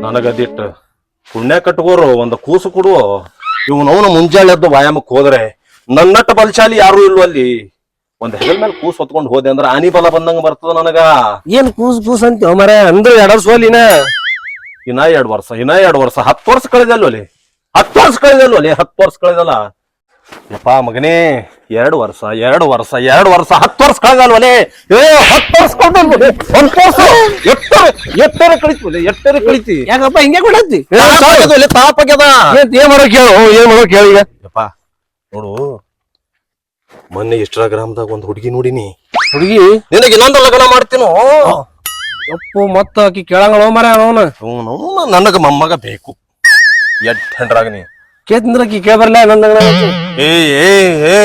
ನನಗದಿಟ್ಟ ಪುಣ್ಯ ಕಟ್ಟಗೋರು ಒಂದು ಕೂಸು ಕೊಡು. ಇವನವನ ಮುಂಜಾನೆ ಎದ್ದು ವ್ಯಾಯಾಮಕ್ಕೆ ಹೋದ್ರೆ ನನ್ನಟ್ಟ ಬಲಶಾಲಿ ಯಾರು ಇಲ್ವೋ ಅಲ್ಲಿ? ಒಂದ್ ಹೆಗಲ್ ಮೇಲೆ ಕೂಸ್ ಹೊತ್ಕೊಂಡು ಹೋದೆ ಅಂದ್ರೆ ಆನಿ ಬಲ ಬಂದಂಗ ಬರ್ತದ ನನಗ? ಏನ್ ಕೂಸ್ ಕೂಸ್ ಅಂತ ಮರ ಅಂದ್ರೆ ಎರಡ್ ಹೋಲಿನ ಇನ್ನ ಎರಡ್ ವರ್ಷ ಇನ್ನ ಎರಡ್ ವರ್ಷ ಹತ್ತು ವರ್ಷ ಕಳೆದಲ್ವಲ್ಲಿ ಹತ್ತು ವರ್ಷ ಕಳೆದಲ್ವಲ್ಲಿ ಹತ್ತು ವರ್ಷ ಕಳೆದಲ್ಲ? ಯಪ್ಪ ಮಗನೇ ಎರಡು ವರ್ಷ ಎರಡು ವರ್ಷ ಎರಡು ವರ್ಷ ಹತ್ತು ವರ್ಷ ಕಳೆದಲ್ವಲೆ? ಏ ಹತ್ತು ವರ್ಷ ಕಳೆದಲ್ವಲೆ? ಹತ್ತು ವರ್ಷ? ಎಟ್ಟರೆ ಎಟ್ಟರೆ ಕಳಿತು ಎಟ್ಟರೆ ಕಳಿತಿ. ಯಾಕಪ್ಪ ಹಿಂಗೆ ಕೊಡತ್ತಿ? ತಾಪಾಗ್ಯದ ತಾಪಾಗ್ಯದ ಏನ್ ಮಾಡೋ ಕೇಳು ಏನ್ ಮಾಡೋ ಕೇಳಿ ಈಗ? ಯಪ್ಪ ನೋಡು ಮೊನ್ನೆ ಇನ್ಸ್ಟಾಗ್ರಾಮ್ದಾಗ ಒಂದು ಹುಡುಗಿ ನೋಡಿನಿ. ಹುಡುಗಿ? ನಿನಗೆ ಇನ್ನೊಂದು ಲಗ್ನ ಮಾಡ್ತೀನೋ? ಅಪ್ಪು ಮತ್ತ ಆಕಿ ಕೇಳಂಗಳ ಮರ ಅವನ? ಅವನು ನನಗ ಮೊಮ್ಮಗ ಬೇಕು. ಎಟ್ ಹೆಂಡ್ರಾಗ ನೀ ಕೇತಂದ್ರ ಆಕಿ ಕೇಳ್ಬರ್ಲ ನಂದ ಏ ಏ ಏ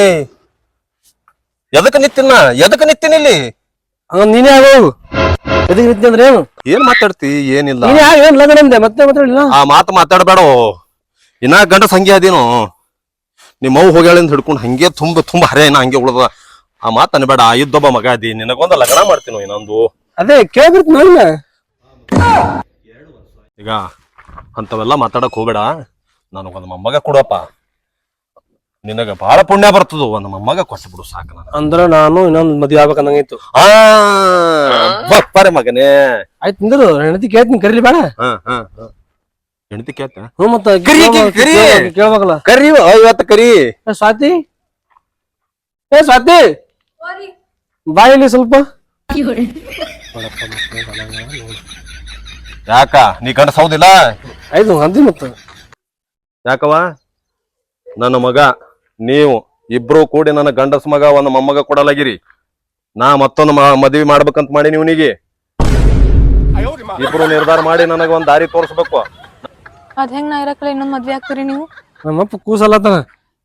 ಎದಕ್ ನಿತ್ತಿನ ಎದಕ್ ನಿತ್ತಿನ ಇಲ್ಲಿ? ನೀನೇ ಆಗೋಗು. ಎದಕ್ ನಿತ್ತಿ ಅಂದ್ರೆ ಏನು? ಏನ್ ಮಾತಾಡ್ತಿ? ಏನಿಲ್ಲ. ನೀನೇ ಆಗ ಏನ್ ಲಗ್ನ ಅಂದೆ ಮತ್ತೆ ಮಾತಾಡಿಲ್ಲ ಆ ಮಾತು ಮಾತಾಡಬೇಡ ಇನ್ನ ಗಂಡ ಸಂಖ್ಯೆ ಅದೇನು. ನಿಮ್ಮ ಮೌ ಹೋಗ್ಯಾಳಿಂದ ಹಿಡ್ಕೊಂಡು ಹಂಗೆ ತುಂಬ ತುಂಬ ಹರೇ ಏನ ಹಂಗೆ ಉಳ್ದ. ಆ ಮಾತು ಅನ್ಬೇಡ. ಇದ್ದೊಬ್ಬ ಮಗ ಅದಿ. ನಿನಗೊಂದು ಲಗ್ನ ಮಾಡ್ತೀನೋ ಇನ್ನೊಂದು? ಅದೇ ಕೇಳ್ಬಿಡ್ತು ಈಗ ಅಂತವೆಲ್ಲ ಮಾತಾಡಕ್ ಹೋಗ್ಬೇಡ. ನನಗೊಂದು ಮೊಮ್ಮಗ ಕೊಡಪ್ಪ. ನಿನಗ ಬಹಳ ಪುಣ್ಯ ಬರ್ತದ ಒಂದ್ ಮೊಮ್ಮಗ ಕೊಟ್ಟು ಬಿಡು ಸಾಕು ನನಗ. ಅಂದ್ರ ನಾನು ಇನ್ನೊಂದ್ ಮದ್ವೆ ಆಗ್ಬೇಕಂದಂಗಿತ್ತು ಆ ಬಪ್ಪರೆ ಮಗನೇ. ಆಯ್ತು ನಿಂದ್ರು ಹೆಂಡತಿ ಕೇಳ್ತೀನಿ ಕರೀಲಿ ಬೇಡ. ಹ ಹ ಹ. ಹೆಂಡತಿ ಕೇಳ್ತ? ಹ್ಞೂ ಮತ್ತ ಕರಿ, ಕರಿ. ಕೇಳ್ಬೇಕು- ಕೇಳ್ಬೇಕಲ್ಲ. ಕರಿ ಇವತ್ತು ಕರಿ. ಏ ಸ್ವಾತಿ. ಏ ಸ್ವಾತಿ. ಬಾ ಇಲ್ಲಿ ಸ್ವಲ್ಪ. ಯಾಕ ನೀ ಗಂಡ ಸೌದಿಲ್ಲ? ಆಯ್ತು ಅಂದಿ ಮತ್ತ. ಯಾಕವ ನನ್ನ ಮಗ ನೀವು ಇಬ್ರು ಕೂಡಿ ನನ್ನ ಗಂಡಸ ಮಗ ಒಂದು ಮೊಮ್ಮಗ ಕೊಡಲಾಗಿರಿ. ನಾ ಮತ್ತೊಂದು ಮದುವೆ ಮದ್ವಿ ಮಾಡ್ಬೇಕಂತ ಮಾಡಿ ನೀವನಿಗೆ ಇಬ್ರು ನಿರ್ಧಾರ ಮಾಡಿ ನನಗ ಒಂದ್ ದಾರಿ ತೋರಿಸ್ಬೇಕು. ಅದ್ ಹೆಂಗ್ ನಾ ಇರಕಲ್ಲ ಇನ್ನೊಂದ್ ಮದ್ವೆ ಆಗ್ತೀರಿ ನೀವು? ನಮ್ಮಪ್ಪ ಕೂಸಲ್ಲತ್ತಾನ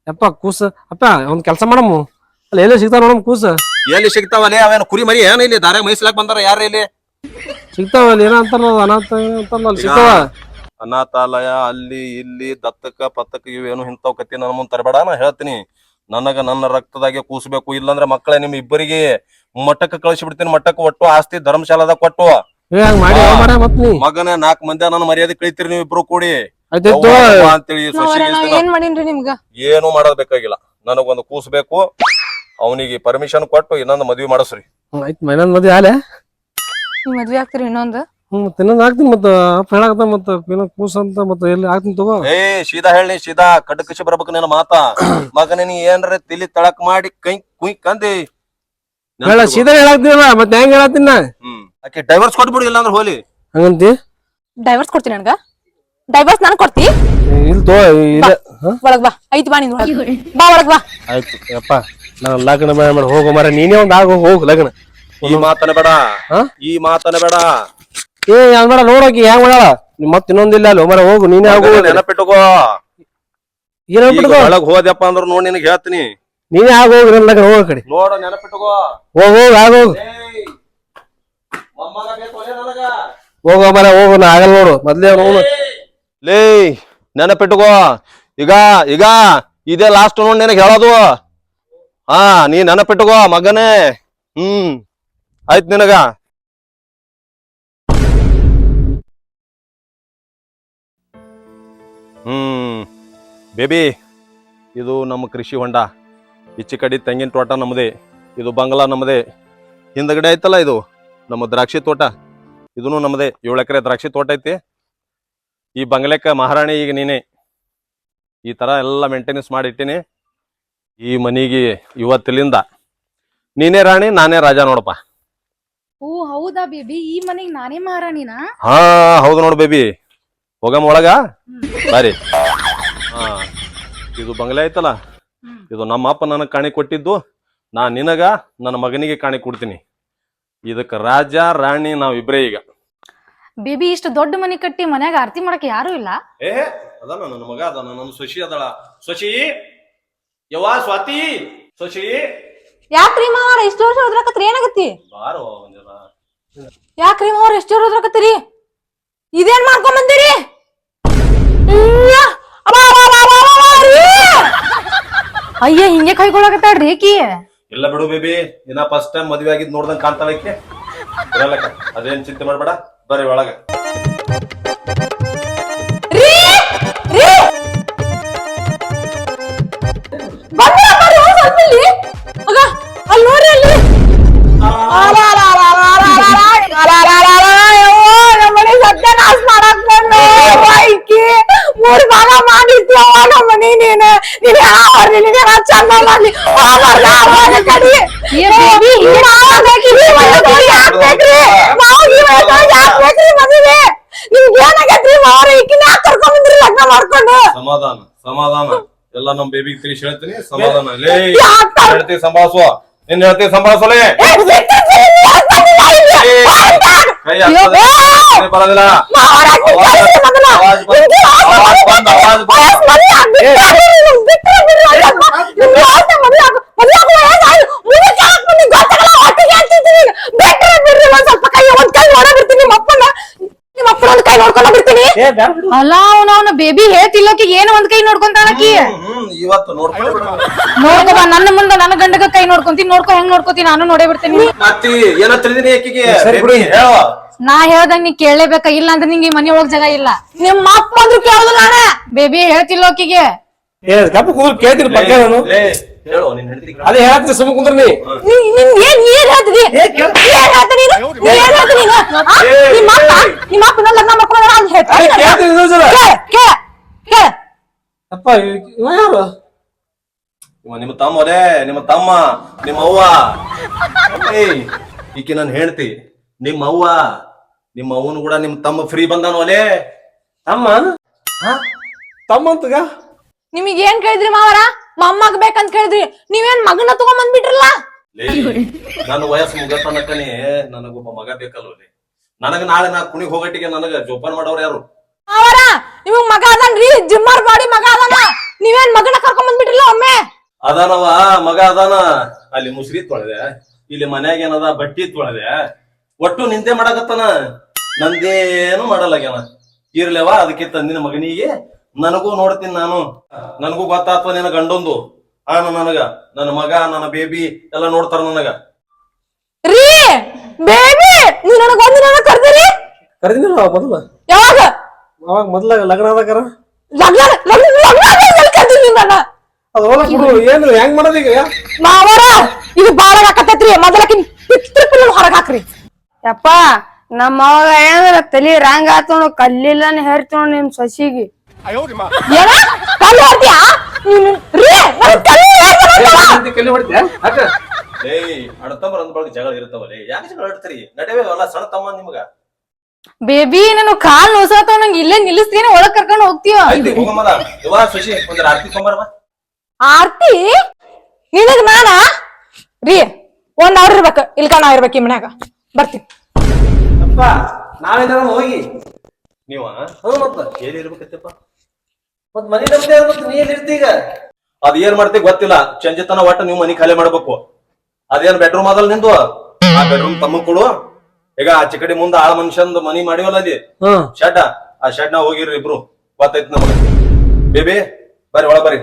ಅಪ್ಪ ಕೂಸ ಅಪ್ಪ ಒಂದ್ ಕೆಲಸ ಮಾಡಮ್ಮ. ಅಲ್ಲಿ ಎಲ್ಲೇ ಸಿಗ್ತಾವ ನೋಡಮ್ ಕೂಸ? ಎಲ್ಲಿ ಸಿಗ್ತಾವಲ್ಲೇ ಅವೇನು ಕುರಿ ಮರಿ ಏನ ಇಲ್ಲಿ ದಾರ ಮೈಸಲಾಕ್ ಬಂದಾರ ಯಾರ ಇಲ್ಲಿ? ಸಿಗ್ತಾವ ಅಲ್ಲಿ ಅನಂತ ಅಂತ ಅನಾಥ ಅಂತಾರಲ್ಲ ಅಲ್ಲಿ ಸಿಗ್ತಾವ? ಅನಾಥಾಲಯ ಅಲ್ಲಿ ಇಲ್ಲಿ ದತ್ತಕ ಪತ್ತಕ ಇವೇನು ಇಂಥವ್ ಕತ್ತಿ ನನ್ನ ಮುಂದೆ ತರಬೇಡ ನಾ ಹೇಳ್ತೀನಿ. ನನಗ ನನ್ನ ರಕ್ತದಾಗೆ ಕೂಸಬೇಕು ಇಲ್ಲಂದ್ರೆ ಮಕ್ಕಳೇ ನಿಮ್ ಇಬ್ಬರಿಗೆ ಮಠಕ್ಕೆ ಕಳಿಸಿ ಬಿಡ್ತೀನಿ ಮಠಕ್ಕೆ ಒಟ್ಟು ಆಸ್ತಿ ಧರ್ಮಶಾಲಾದಾಗ ಕೊಟ್ಟು. ಮಗನ ನಾಲ್ಕು ಮಂದಿ ನನ್ನ ಮರ್ಯಾದೆ ಕಳಿತೀರಿ ನೀವು ಇಬ್ರು ಕೂಡಿ. ಅಂತೇಳಿ ಏನ್ ಮಾಡೀನ್ರಿ ನಿಮ್ಗ? ಏನು ಮಾಡೋದ್ ಬೇಕಾಗಿಲ್ಲ. ನನಗೊಂದು ಕೂಸಬೇಕು ಅವನಿಗೆ ಪರ್ಮಿಷನ್ ಕೊಟ್ಟು ಇನ್ನೊಂದು ಮದ್ವಿ ಮಾಡಿಸ್ರಿ. ಆಯ್ತು ಮೈನಂದ್ ಮದ್ವೆ ಆಲೆ. ನೀವ್ ಮದ್ವೆ ಆಗ್ತೀರಿ ಇನ್ನೊಂದ್? ಹ್ಮ್ ಮತ್ತೆ ಇನ್ನೊಂದ್ ಹಾಕ್ತೀನಿ ಮತ್ತ ಅಪ್ಪ ಹೇಳಕತ್ತ ಮತ್ತ ಏನೋ ಕೂಸ ಅಂತ ಮತ್ತ ಎಲ್ಲಿ ಹಾಕ್ತೀನಿ ತಗೋ. ಏ ಸೀದಾ ಹೇಳಿ ಸೀದಾ ಕಡ್ಕಸಿ ಬರ್ಬೇಕು ನಿನ್ನ ಮಾತಾ. ಮಗನ ನೀ ಏನ್ರ ತಿಲಿ ತಳಕ್ ಮಾಡಿ ಕೈ ಕುಯ್ ಕಂದಿ. ಹೇಳ ಸೀದಾ ಹೇಳಾಕ್ತೀನಲ್ಲ ಮತ್ತ ಹೆಂಗ್ ಹೇಳತ್ತೀನ? ಹ್ಮ್. ಆಕೆ ಡೈವರ್ಸ್ ಕೊಟ್ಬಿಡು ಇಲ್ಲ ಅಂದ್ರೆ ಹೋಲಿ. ಹಂಗಂತಿ? ಡೈವರ್ಸ್ ಕೊಡ್ತೀನಿ ನನ್ಗ? ಡೈವರ್ಸ್ ನಾನು ಕೊಡ್ತಿ? ಇಲ್ ತೋ ಇಲ್ಲ? ಒಳಗ್ ಬಾ ಐತ್ ಬಾ ನೀನ್. ಬಾ ಒಳಗ್ ಬಾ. ಆಯ್ತು ಯಪ್ಪ ನಾನು ಲಗ್ನ ಮಾಡಿ ಹೋಗೋ ಮರ ನೀನೇ ಒಂದ್ ಆಗ ಹೋಗು ಲಗ್ನ. ಈ ಮಾತನ ಬೇಡ. ಹಾ? ಈ ಮಾತನ ಬೇಡ. ಏ ಬೇಡ ನೋಡೋಕಿ ಹೆಂಗ್ ಮಾಡಲ್ಲ ಮತ್ ಇನ್ನೊಂದಿಲ್ಲ ಅಲ್ಲಿ ಮರ ಹೋಗು ನೀನೇ ಆಗು ನೆನಪಿಟ್ಟುಕೋ ಏನ್ ಬಿಟ್ಕೋ ಒಳಗ್ ಹೋದ್ಯಪ್ಪ ಅಂದ್ರ ನೋಡ್ ನಿನಗೆ ಹೇಳ್ತೀನಿ. ನೀನೇ ಆಗ ಹೋಗಿ ನನ್ನ ಹೋಗೋ ಕಡೆ. ನೋಡು ನೆನಪಿಟ್ಟುಕೋ ಹೋಗ ಹೋಗ ಆಗ ಹೋಗು. ಹೋಗ. ಹೋಗೋ ಮರ ಹೋಗು ನಾ ಆಗಲ್ಲ ನೋಡು. ಮೊದ್ಲೇ ನೋಡು ಲೇ ನೆನಪಿಟ್ಟುಕೋ ಈಗ ಈಗ ಇದೇ ಲಾಸ್ಟ್ ನೋಡ್ ನಿನಗೆ ಹೇಳೋದು. ಹಾ ನೀ ನೆನಪಿಟ್ಟುಕೋ ಮಗನೇ. ಹ್ಮ್ ಆಯ್ತು ನಿನಗ. ಹ್ಮ್. ಬೇಬಿ ಇದು ನಮ್ಮ ಕೃಷಿ ಹೊಂಡ. ಈಚೆ ಕಡೆ ತೆಂಗಿನ ತೋಟ ನಮ್ಮದೇ ಇದು ಬಂಗ್ಲಾ ನಮ್ಮದೇ ಹಿಂದಗಡೆ ಐತಲ್ಲ ಇದು ನಮ್ಮ ದ್ರಾಕ್ಷಿ ತೋಟ. ಇದೂ ನಮ್ಮದೇ ಏಳು ಎಕರೆ ದ್ರಾಕ್ಷಿ ತೋಟ ಐತಿ. ಈ ಬಂಗ್ಲೆಕ್ಕ ಮಹಾರಾಣಿ ಈಗ ನೀನೆ. ಈ ತರ ಎಲ್ಲ ಮೇಂಟೆನೆನ್ಸ್ ಮಾಡಿ ಇಟ್ಟಿನಿ. ಈ ಮನೆಗೆ ಇವತ್ತಿಲಿಂದ ನೀನೇ ರಾಣಿ ನಾನೇ ರಾಜ ನೋಡಪ್ಪ. ಓ ಹೌದಾ ಬೇಬಿ? ಈ ಮನೆಗೆ ನಾನೇ ಮಹಾರಾಣಿನಾ? ಹಾ ಹೌದು ನೋಡು ಬೇಬಿ. ಹೋಗಮ್ಮ ಒಳಗ? ಬಾರಿ. ಹಾ. ಇದು ಬಂಗ್ಲೆ ಐತಲ್ಲ ಇದು ನಮ್ಮ ಅಪ್ಪ ನನಗೆ ಕಾಣಿ ಕೊಟ್ಟಿದ್ದು. ನಾ ನಿನಗ ನನ್ನ ಮಗನಿಗೆ ಕಾಣಿ ಕೊಡ್ತೀನಿ. ಇದಕ್ಕೆ ರಾಜ ರಾಣಿ ನಾವಿಬ್ರೇ ಈಗ. ಬೇಬಿ ಇಷ್ಟು ದೊಡ್ಡ ಮನೆ ಕಟ್ಟಿ ಮನ್ಯಾಗ ಆರತಿ ಮಾಡಕ್ ಯಾರು ಇಲ್ಲ? ಏ ಅದಾನ ನನ್ನ ಮಗ ಅದ ನನ್ನ ಶಶಿ ಅದಳ. ಶಶಿ ಯವ್ವ ಸ್ವಾತಿ! ಶಶಿ ಯಾಕ್ರಿ ಮಾವಾರ ಇಷ್ಟು ವರ್ಷ ಓದ್ರಕತ್ರಿ ಏನಾಗತ್ತಿ? ಬಾರೋ ಒಂದಿನ ಯಾಕ್ರಿ ಮಾವಾರ ಎಷ್ಟು ವರ್ಷ ಓದ್ರಕತ್ತೀರಿ ಇದೇನ್ ಮಾಡ್ಕೊಂಡ್ ಬಂದಿರಿ? ಅಯ್ಯ ಹಿಂಗೆ ಕೈಗೊಳಕತ್ತಾಳ್ರಿ ಏಕಿ? ಇಲ್ಲ ಬಿಡು ಬೇಬಿ ಇನ್ನ ಫಸ್ಟ್ ಟೈಮ್ ಮದ್ವೆ ಆಗಿದ್ ನೋಡ್ದಂಗ್ ಕಾಣ್ತಾಳಕ್ಕೆ ಇರಲ್ಲಕ್ಕ ಅದೇನ್ ಚಿಂತೆ ಮಾಡ್ಬೇಡ ಬರ್ರಿ ಒಳಗ. ಅಲ್ಲಿ ನೋಡ್ರಿ ಅಲ್ಲಿ ನಮ್ಮನೆ ಸತ್ಯನಾಶ ಮಾಡಕ್ ಬಂದು ಐಕಿ ಮೂರ್ ಭಾಗ ಮಾಡಿತ್ತು ಅವ ನಮ್ಮನೆ ನೀನು ನೀನ್ ಯಾವ್ರಿ ನೀನ್ ಏನೋ ಚಂದ ಮಾಡ್ಲಿ ಹೋಗ್ಬಾರ್ದ ಯಾಕ್ ಬೇಕ್ರಿ? ಮದುವೆ? ನಿಮ್ಗ್ ಏನಾಗೈತ್ರಿ? ಮಾವ್ರ ಈಕಿನ ಯಾಕ್ ಕರ್ಕೊಂಡ್ ಬಂದ್ರಿ ಲಗ್ನ ಮಾಡ್ಕೊಂಡು? ಸಮಾಧಾನ ಸಮಾಧಾನ. ಎಲ್ಲ ನಮ್ ಬೇಬಿಗೆ ತಿಳಿಸಿ ಹೇಳ್ತೀನಿ ಸಮಾಧಾನ. ಲೇ ಹೇಳ್ತಿ ಸಂಭಾಳಿಸುವ ನಿನ್ ಹೇಳ್ತಿ ಸಂಭಾಳಿಸಲೇ. ಕೈ ಬರೋದಿಲ್ಲ. ಅಲ್ಲ ಅವನ ಅವನ ಬೇಬಿ ಹೇಳ್ತಿಲ್ಲೋಕಿ ಏನು ಒಂದ್ ಕೈ ನೋಡ್ಕೊಂತಾನಕಿ ಇವತ್ತು ನೋಡ್ಕೊಂಡು ನೋಡ್ಕೊ ನನ್ನ ಮುಂದೆ ನನ್ನ ಗಂಡಗ ಕೈ ನೋಡ್ಕೊಂತೀನಿ ನೋಡ್ಕೊ ಹೆಂಗ್ ನೋಡ್ಕೋತೀನಿ ನಾನು ನೋಡೇ ಬಿಡ್ತೀನಿ ಮತ್ತಿ ಏನೋ ತಿಳಿದಿನಿ ಆಕಿಗೆ ನಾ ಹೇಳ್ದಂಗ್ ನೀ ಕೇಳಲೇಬೇಕ ಇಲ್ಲ ಅಂದ್ರೆ ನಿಂಗೆ ಮನೆ ಮನಿ ಒಳಗ್ ಜಾಗ ಇಲ್ಲ. ನಿಮ್ಮ ಅಪ್ಪ ಅಂದ್ರು ಬೇಬಿ ಏ ಗಪ್ಪ ಕುಂದ್ರ ಕೇಳ್ತೀನಿ ಪಕ್ಕ ನಾನು. ಲೇ, ಹೇಳು ನಿನ್ ಹೆಂಡತಿ ಅದೇ ಹೇಳತ್ತೀನಿ ಸುಮ್ಮ ಕುಂದ್ರ ನೀ. ನೀ- ನೀನ್ ಏನ್ ಏನ್ ಹೇಳ್ತಿದಿ ಏನ್ ಹೇಳ್ತಿ ನೀನು? ನೀ ಏನ್ ಹೇಳ್ತಿ ನೀನು? ಆ? ನಿಮ್ಮ ಅಪ್ಪ ನಿಮ್ಮ ಅಪ್ಪ ಇನ್ನೊಂದ್ ಲಗ್ನ ಮಾಡ್ಕೊಂಡ್ರ ಅಂತ ಅದೇ ಹೇಳ್ತೀನಿ ಕೇಳ್ತೀನಿ ಇನ್ನೊಂದ್ ಸಲ. ಕೇಳ ಕೇಳ ಕೇಳ. ಅಪ್ಪ ಇವ ಯಾರು? ಇವ ನಿಮ್ಮ ತಮ್ಮ ನಿಮ್ಮ ತಮ್ಮ ನಿಮ್ಮ ಅವ್ವ. ಏಯ್ ನಾನು ನನ್ ಹೇಳ್ತಿ ನಿಮ್ಮ ಅವ್ವ ನಿಮ್ಮ ಅವನು ಕೂಡ ನಿಮ್ ತಮ್ಮ ಫ್ರೀ ಬಂದಾನು ಒಲೆ ತಮ್ಮ? ತಮ್ಮಂತಗ? ನಿಮಗ್ ಏನ್ ಕೇಳಿದ್ರಿ ಮಾವರ? ಮಮ್ಮಗ್ ಬೇಕಂತ ಕೇಳಿದ್ರಿ. ನೀವೇನ್ ಮಗನ ತಗೊಂಡ್ ಬಂದ್ಬಿಟ್ರಲ್ಲ? ನನ್ನ ವಯಸ್ಸು ಮುಗತನಕನೇ ನನಗೊಬ್ಬ ಮಗ ಬೇಕಲ್ವೇ ನನಗ ನಾಳೆ ನಾ ಕುಣಿಗ್ ಹೋಗಟ್ಟಿಗೆ ನನಗ ಜೋಪಾನ ಮಾಡೋರು ಯಾರು? ಮಾವರ ನಿಮಗ್ ಮಗ ಅದನ್ರಿ ಜಿಮ್ಮರ್ ಬಾಡಿ ಮಗ ಅದಾನ. ನೀವೇನ್ ಮಗನ ಕರ್ಕೊಂಡ್ ಬಂದ್ಬಿಟ್ರಲ್ಲ ಒಮ್ಮೆ? ಅದಾನವ ಮಗ ಅದಾನ. ಅಲ್ಲಿ ಮುಸ್ರಿ ತೊಳೆದೆ. ಇಲ್ಲಿ ಮನ್ಯಾಗ ಏನದ ಬಟ್ಟಿ ತೊಳೆದೆ. ಒಟ್ಟು ನಿಂದೆ ಮಾಡಕತ್ತಾನ? ನಂದೇನು ಮಾಡಲ್ಲಾಗ್ಯಾನ. ಇರ್ಲೇವ ಅದಕ್ಕೆ ತಂದಿನ ಮಗನಿಗೆ ನನಗೂ ನೋಡ್ತೀನಿ ನಾನು. ನನಗೂ ಗೊತ್ತಾತ್ವ ನಿನ್ನ ಗಂಡೊಂದು. ಆ ನನಗ ನನ್ನ ಮಗ ನನ್ನ ಬೇಬಿ ಎಲ್ಲ ನೋಡ್ತಾರ ನನಗ. ರೀ ಬೇಬಿ ನೀ ನನಗ ಒಂದಿನ ಕರ್ದಿರಿ ಕರೆದಿಲ್ಲ? ಮೊದಲ? ಯಾವಾಗ? ಅವಾಗ ಮೊದ್ಲ ಲಗ್ನ ಆದಾಗಾರ ಲಗ್ನ ಲಗ್ನ ಲಗ್ನ ಆದ್ಮೇಲೆ ಕರ್ದಿರಿ ನನ್ನ ಅದು ಹೋಲಕ್ ಬಿಡು ಏನು ಹೆಂಗ್ ಮಾಡೋದು ಈಗ? ಮಾವರ ಇದು ಬಾಳ ಹಾಕತೈತ್ರಿ ಮೊದಲಕಿನ್ ಪಿತೃ ಹೊರಗ್ ಹಾಕ್ರಿ. ಯಪ್ಪ ನಮ್ಮ ಅವಾಗ ಏನಂದ್ರ ತಲಿ ರಾಂಗ್ ಆತೋಣ ನೋಡು ಕಲ್ಲಿಲ್ಲನ ಹೇರ್ತಿ ನೋಡು ನಿಮ್ ಸಸಿಗಿ. ಏನ ಕಲ್ಲು ಹೊಡ್ತೀಯಾ ನೀನು ರೀ ನನ್ ಕಲ್ಲು ಹೇಳ್ತಾನಂತ. ಕಲ್ಲಿ ಹೊಡಿತ್ಯಾ? ಅಕ್ಕ. ಏಯ್ ಅಣ್ಣತಮ್ಮರ ಅಂದ ಬಳಗ ಜಗಳ ಇರ್ತಾವಲ್ಲ ಯಾಕೆ ಜಗಳ ಆಡ್ತೀರಿ? ನಡವೆ ಅಲ್ಲ ಸಣ್ಣ ತಮ್ಮ ನಿಮ್ಗ. ಬೇಬಿ ನಾನು ಕಾಲ್ ನೋಸಾತವ್ ನಂಗೆ ಇಲ್ಲೇ ನಿಲ್ಲಿಸ್ತೀನಿ ಒಳಗ್ ಕರ್ಕೊಂಡು ಹೋಗ್ತೀವ ಆಯ್ತು ಹೋಗಮ್ಮದ ಇವ ಶಶಿ ಒಂದ್ರ ಆರ್ತಿ ಆರ್ತಿ? ನಿನಗ್ ನಾನಾ? ರೀ ಒಂದ್ ಅವ್ರ ಇರ್ಬೇಕು ಇಲ್ಕ ನಾ ಇರ್ಬೇಕು ಈ ಮನ್ಯಾಗ. ಬರ್ತೀನಿ. ಅಪ್ಪ ನಾವೇನಾರ ಹೋಗಿ. ನೀವ? ಹೌದು ಮತ್ತ. ಏನ್ ಇರ್ಬೇಕತ್ತಪ್ಪ ಮತ್ ಮನೆ ನಮ್ದೇ ಅದ್ ಮತ್ತ್ ನೀ ಎಲ್ಲಿ ಇರ್ತಿ ಈಗ? ಅದ್ ಏನ್ ಮಾಡ್ತಿ ಗೊತ್ತಿಲ್ಲ. ಚಂಜಿತನ ಒಟ್ಟ ನೀವು ಮನಿ ಖಾಲಿ ಮಾಡ್ಬೇಕು. ಅದೇನ್ ಬೆಡ್ರೂಮ್ ಅದಲ್ ನಿಂದು? ಆ ಬೆಡ್ರೂಮ್ ತಮ್ಮ ಕೊಡು. ಈಗ ಆಚೆ ಕಡೆ ಮುಂದ ಆಳ ಮನುಷ್ಯಂದು ಮನಿ ಮಾಡಿವಲ್ಲ ಅಲ್ಲಿ? ಹ್ಮ್ ಶೆಡ್ ಆ ಶೆಡ್ನ ಹೋಗಿರ್ರಿ ಇಬ್ರು. ಗೊತ್ತೈತಿ ನಮಗ. ಬೇಬಿ ಬರ್ರಿ ಒಳ ಬರ್ರಿ.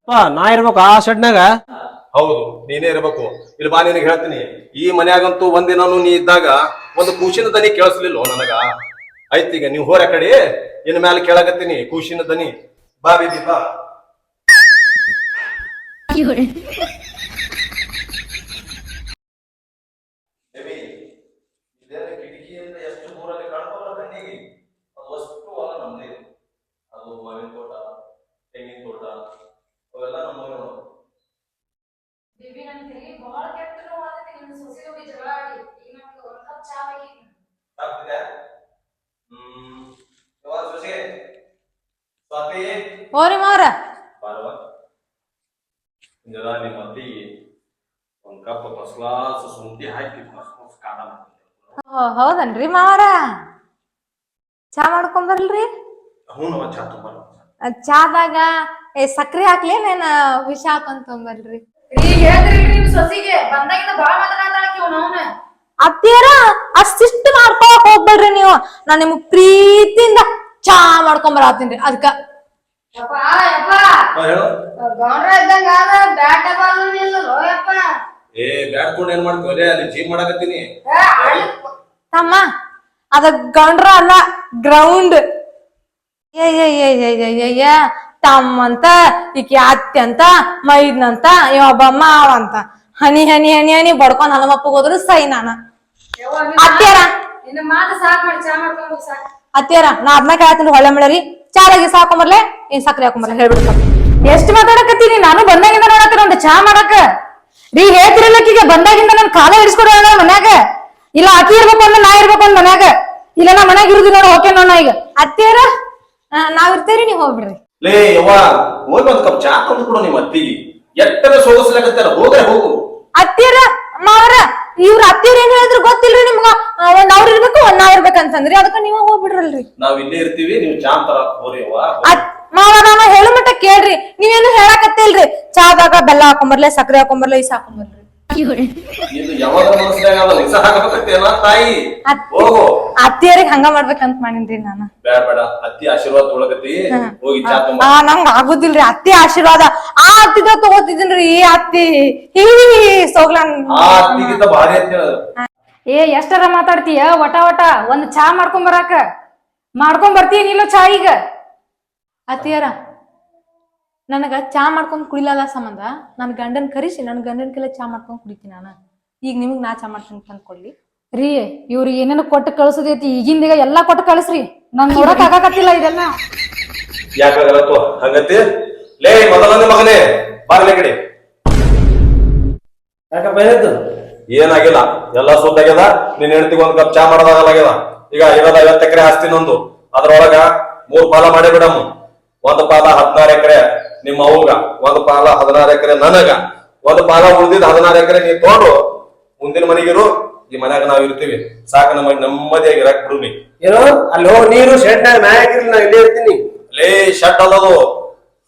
ಅಪ್ಪ ನಾ ಇರ್ಬೇಕು ಆ ಶೆಡ್ನಾಗ? ಹೌದು, ನೀನೇ ಇರಬೇಕು. ಇಲ್ಲಿ ಬಾ, ನಿನಗೆ ಹೇಳ್ತೀನಿ. ಈ ಮನ್ಯಾಗಂತೂ ಒಂದಿನೂ ನೀ ಇದ್ದಾಗ ಒಂದು ಕೂಸಿನ ದನಿ ಕೇಳಿಸ್ಲಿಲ್ಲ ನನಗ? ಆಯ್ತೀಗ ನೀವು ಹೋರ ಕಡೆ ಇನ್ ಮ್ಯಾಲ ಕೇಳಕತ್ತೀನಿ ಕೂಸಿನ ದನಿ. ಬಾ ಬಿದ್ದೀಪಾ ಬಾ ಬೇಬಿ, ಇದೇನು ಕಿಟಕಿಯಿಂದ ಎಷ್ಟು ದೂರಲ್ಲಿ ಕಾಣ್ತಾವಲ್ಲ ಕಣ್ಣಿಗೆ ಅದು ಅಷ್ಟು ಹೊಲ ನಮ್ದೇ ಅದು ಮಾವಿನ ತೋಟ ತೆಂಗಿನ ತೋಟ ಅವೆಲ್ಲ ನಮ್ಮ ನೋಡು ಆಗ್ತಿದೆ ಹ್ಮ್ ಯಾವಾಗ ಸೊಸೆ ಓರಿ ಮಾವರ. ಬಾರವ್ವ. ಜರ ನಿಮ್ಮ ಅತ್ತಿಗೆ ಒಂದ್ ಕಪ್ ಫಸ್ಟ್ ಕ್ಲಾಸ್ ಶುಂಠಿ ಹಾಕಿ ಫಸ್ಟ್ ಕ್ಲಾಸ್ ಕಾಡ ಮಾಡ್ತೀನಿ. ಹೌದನ್ರಿ ಮಾವರ? ಚಾ ಮಾಡ್ಕೊಂಡ್ ಬರ್ಲ್ರಿ? ಹ್ಞೂ ನಮ್ಮ ಚಾ ತುಂಬ ಚಾದಾಗ ಏ ಸಕ್ರಿ ಹಾಕ್ಲೇನೇನ ವಿಷ ಹಾಕೊಂಡ್ ತೊಂಬರ್ರಿ ಸೊಸಿಗೆ ಬಂದಾಗಿಂದ ಬಾಳ ಮಾತನಾಡ್ತಾಳಕಿ ಅವನ. ಅತ್ತಿಯರ ಅಷ್ಟಿಷ್ಟು ಮಾಡ್ಕೊಳಕ್ ಹೋಗ್ಬೇಡ್ರಿ ನೀವು. ನಾನ್ ನಿಮ್ಗ್ ಪ್ರೀತಿಯಿಂದ ಚಾ ಮಾಡ್ಕೊಂಡ್ ಬರತ್ತೀನ್ರಿ ಅದಕ್ಕ ಯಪ್ಪ ಯಪ್ಪ. ಹೇಳು. ಗೌಂಡ್ರ ಇದ್ದಂಗ ಆದ ಬ್ಯಾಟ ಬಾಲ್ ನಿಲ್ಲೋ ಯಪ್ಪ ಏ ಏನ್ ಅಲ್ಲಿ ಜಿಮ್ ಮಾಡಕತ್ತೀನಿ. ತಮ್ಮ ಅದ ಗಂಡ್ರ ಅಲ್ಲ ಗ್ರೌಂಡ್ ಏ ಏ ಏ ಏ ಏ ಏ ಏ ತಮ್ಮಂತ ಈಕಿ ಅತ್ತಿ ಅಂತ ಮೈದ್ನಂತ ಇವೊಬ್ಬ ಮಾವ ಅಂತ. ಹನಿ ಹನಿ ಹನಿ ಹನಿ ಬಡ್ಕೊಂಡ್ ಹನುಮಪ್ಪಗ್ ಹೋದ್ರು ಸೈ ನಾನ ಅತ್ಯಾರ ನಿನ್ನ ಮಾತು ಸಾಕ್ ಮಾಡಿ ಚಾ ಮಾಡ್ಕೊಂಡು ಸಾಕ್. ಅತ್ಯಾರ ನಾ ಅದನ್ನ ಕೇಳ್ತೀನಿ ಹೊಳೆ ಮೇಳರಿ. ಚಾಲಾಗಿ ಸಾಕೊಂಬರ್ಲೆ ಏನ್ ಸಕ್ರೆ ಹಾಕೊಂಬರ್ಲೆ ಹೇಳ್ಬಿಡ್ತ ಎಷ್ಟ್ ಮಾತಾಡಕತ್ತೀನಿ ನಾನು ಬಂದಾಗಿಂದ ನೋಡತ್ತೀನಿ ಒಂದು ಚಾ ಮಾಡಕ. ರೀ ಹೇಳ್ತಿರಲ್ಲಕ್ಕೀಗ ಬಂದಾಗಿಂದ ನನ್ ಕಾಲ ಹಿಡಿಸ್ಕೊಡ ಮನ್ಯಾಗ. ಇಲ್ಲ ಅಕ್ಕಿ ಇರ್ಬೇಕು ಅಂದ್ರೆ ನಾ ಇರ್ಬೇಕು ಅಂದ್ ಮನ್ಯಾಗ. ಇಲ್ಲ ನಾ ಮನ್ಯಾಗ ಇರುದಿ ನೋಡ ಓಕೆ ನೋಡ ಈಗ. ಅತ್ತಿಯರ ನಾವ್ ಇರ್ತೇವ್ರಿ ನೀವ್ ಹೋಗ್ಬಿಡ್ರಿ. ಲೇ ಯವ್ವ ಹೋಗಿ ಒಂದ್ ಕಪ್ ಚಾ ತಂದು ಕೊಡು ನಿಮ್ಮ ಅತ್ತಿಗೆ. ಎಟ್ಟರ ಸೋಗಿಸ್ಲಾಕತ್ತಾರ ಹೋಗ್ರೆ ಹೋಗು. ಅತ್ತೀರ ಮಾವರ ಇವ್ರ ಹತ್ತಿರ ಏನ್ ಹೇಳಿದ್ರು ಗೊತ್ತಿಲ್ರಿ ನಿಮ್ಗ? ಒಂದ್ ಅವ್ರ ಇರ್ಬೇಕು ಒಂದ್ ನಾವ್ ಇರ್ಬೇಕಂತಂದ್ರಿ ಅದಕ್ಕ ನೀವ ಹೋಗ್ಬಿಡ್ರಲ್ರಿ ನಾವ್ ಇಲ್ಲೇ ಇರ್ತೀವಿ ನೀವು ಹೋರಿ ಮಾವ ನಾನು ಹೇಳು ಮಟ್ಟ ಕೇಳ್ರಿ. ನೀವೇನು ಹೇಳಾಕತ್ತಿಲ್ರಿ. ಚಾದಾಗ ಬೆಲ್ಲ ಹಾಕೊಂಬರ್ಲೆ ಸಕ್ಕರೆ ಹಾಕೊಂಬರ್ಲೆ ಇಸ್ ಹಾಕೊಂಬರ್ಲಿ ಇದು ಯಾವಾಗ ಮನಸ್ಸಿನಾಗ ಅದ ನಿಸ ಹಾಕಬೇಕತ್ತೇನ ತಾಯಿ? ಅತ್- ಹೋಗು. ಅತ್ತಿಯರಿಗೆ ಹಂಗ ಮಾಡ್ಬೇಕಂತ ಮಾಡಿನ್ರಿ ನಾನು. ಬೇಡ ಬೇಡ. ಅತ್ತಿ ಆಶೀರ್ವಾದ ತೊಳಗತಿ ಹೋಗಿ ಚಾ ತುಂಬ ಆ ನಂಗ್ ಆಗುದಿಲ್ರಿ. ಅತ್ತಿ ಆಶೀರ್ವಾದ. ಆ ಅತ್ತಿದ ತಗೋತಿದ್ದೀನ್ರಿ ಈ ಅತ್ತಿ. ಹೀ ಸೋಗ್ಲನ್. ಆ ಅತ್ತಿಗಿಂತ ಭಾರಿ ಅಂತ ಹೇಳ ಏ ಎಷ್ಟರ ಮಾತಾಡ್ತೀಯ? ವಟ ವಟ. ಒಂದ್ ಚಾ ಮಾಡ್ಕೊಂಡ್ ಬರಾಕ. ಮಾಡ್ಕೊಂಡ್ ಬರ್ತೀನಿಲ್ಲ ಚಾ ಈಗ ಅತ್ತಿಯರ ನನಗ ಚಾ ಮಾಡ್ಕೊಂಡ್ ಕುಡಿಲಲ್ಲ ಸಂಬಂಧ ನನ್ ಗಂಡನ್ ಕರಿಸಿ ನನ್ ಗಂಡನ್ ಕೆಲ ಚಾ ಮಾಡ್ಕೊಂಡ್ ಕುಡಿತೀನಿ ನಾನು. ಈಗ ನಿಮಗ್ ನಾ ಚಾ ಮಾಡ್ತೀನಿ ತಂದ್ ಕೊಡ್ಲಿ ರೀ ಇವ್ರಿಗೆ ಏನೇನು ಕೊಟ್ಟು ಕಳ್ಸೋದೈತಿ ಈಗಿಂದೀಗ ಎಲ್ಲಾ ಕೊಟ್ಟು ಕಳಿಸ್ರಿ. ನಂಗ್ ನೋಡಕ್ ಆಗಾಕತ್ತಿಲ್ಲ ಇದೆಲ್ಲ. ಯಾಕಾಗಲತ್ತು ಹಂಗತಿ ಲೇ ಮೊದಲನೇ ಮಗನೇ ಬಾರ್ಲೆ ಕಡೆ. ಏನಾಗಿಲ್ಲ ಎಲ್ಲ ಸುದ್ದಾಗ್ಯದ ನಿನ್ ಹೆಂಡತಿಗೆ ಒಂದ್ ಕಪ್ ಚಾ ಮಾಡೋದಾಗಲಾಗ್ಯದ ಈಗ ಇರೋದ ಐವತ್ತು ಎಕರೆ ಆಸ್ತಿನೊಂದು. ಅದ್ರೊಳಗ ಮೂರ್ ಪಾಲ ಮಾಡಿ ಬಿಡಮ್ಮ ಒಂದ್ ಪಾಲ ಹದಿನಾರು ಎಕರೆ ನಿಮ್ಮ ಅವಗ ಒಂದ್ ಪಾಲ ಹದಿನಾರು ಎಕರೆ ನನಗ ಒಂದ್ ಪಾಲ ಉಳಿದಿದ್ದ ಹದಿನಾರು ಎಕರೆ ನೀ ತಗೊಂಡು ಮುಂದಿನ ಮನೆಗಿರು ಈ ಮನ್ಯಾಗ ನಾವ್ ಇರ್ತೀವಿ. ಸಾಕು ನಮ್ಮ ನೆಮ್ಮದಿಯಾಗಿ ಇರಾಕ್ ಬಿಡು ನೀ ಏನೋ ಅಲ್ಲಿ ಹೋಗಿ ನೀರು ಶೆಡ್ ಮ್ಯಾಗಿರ್ಲಿ ನಾ ಇಲ್ಲೇ ಇರ್ತೀನಿ. ಲೇ ಶೆಡ್ ಅಲ್ಲದು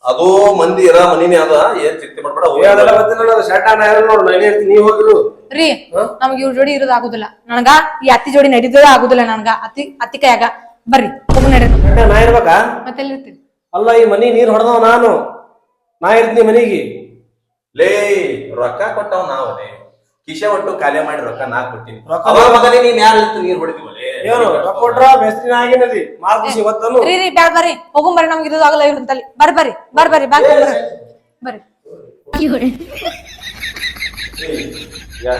ಅದು. ಮಂದಿ ಇರ ಮನಿನೇ ಅದ ಏನ್ ಚಿಂತೆ ಮಾಡ್ಬೇಡ ಹೋಗಿ ಅದೆಲ್ಲ ಗೊತ್ತಿಲ್ಲ ನಾನು ಶೆಡ್ ನಾ ಇರಲ್ಲ ನೋಡು ನಾ ಇಲ್ಲೇ ಇರ್ತೀನಿ ನೀವು ಹೋಗಿರು ರೀ ನಮ್ಗೆ ಇವ್ರ ಜೋಡಿ ಇರೋದ್ ಆಗುದಿಲ್ಲ. ನನಗ ಈ ಅತ್ತಿ ಜೋಡಿ ನಡೀತದ ಆಗುದಿಲ್ಲ ನನ್ಗ. ಅತ್ತಿ ಅತ್ತಿ ಕೈಯಾಗ. ಬರ್ರಿ ಹೋಗಿ ನಾ ಇರ್ಬೇಕಾ? ಮತ್ತೆ ಅಲ್ಲ ಈ ಮನಿ ನೀರ್ ಹೊಡೆದವ ನಾನು. ನಾ ಇರ್ತೀನಿ ಮನೆಗೆ. ಲೇ ರೊಕ್ಕ ಕೊಟ್ಟವ್ ನಾವೇ ಕಿಶೆ ಒಟ್ಟು ಖಾಲಿ ಮಾಡಿ ರೊಕ್ಕ ನಾ ಕೊಟ್ಟಿನಿ ರೊಕ್ಕ ಅವಾಗ ಮಗನೇ ನೀನ್ ಯಾರ ನೀರ್ ಹೊಡಿತೀವಲೇ ಏನು ರೊಕ್ಕ ಕೊಟ್ರ ಮೇಸ್ತ್ರಿ ಆಗಿನದಿ ರೀ. ರೀ ಬ್ಯಾಡ ಬರ್ರಿ. ಹೋಗುಂ ಬರ್ರಿ ನಮ್ಗೆ ಇರೋದು ಆಗಲ್ಲ ಇವ್ರಂತಲ್ಲಿ ಬರ್ ಬರ್ರಿ ಬರ್ರಿ ಬರ್ರಿ ಬ್ಯಾಗ್ ಬರ್ರಿ. ಬರ್ರಿ ಯಾ.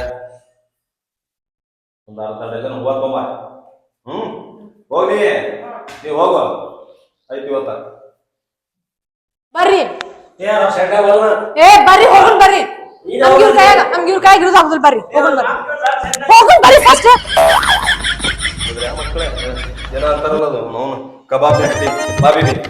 ಒಂದ್ ಅರ್ಧ ಡಜನ್ ಹೂವ ಹ್ಮ್ ಹೋಗಿ ನೀವ್ ಹೋಗು. ಐತಿ ಇವತ್ತ. ಬರ್ರಿ. ಏ ಬರ್ರಿ ಹೋಗುನ್ ಬರ್ರಿ. ನಮ್ಗೆ ಇವ್ರ ಕೈಯಾಗ ನಮ್ಗೆ ಇವ್ರ ಕೈಯಾಗ ಇರೋದು ಆಗುದಿಲ್ಲ ಬರ್ರಿ ಹೋಗುನ್ ಬರ್ರಿ. ಹೋಗುನ್ ಬರ್ರಿ ಫಸ್ಟ್ ಏನ ಅಂತಾರಲ್ಲ ಅದು ಮೌನ. ಕಬಾಬ್ ಬಾಬಿ ನಡಿ.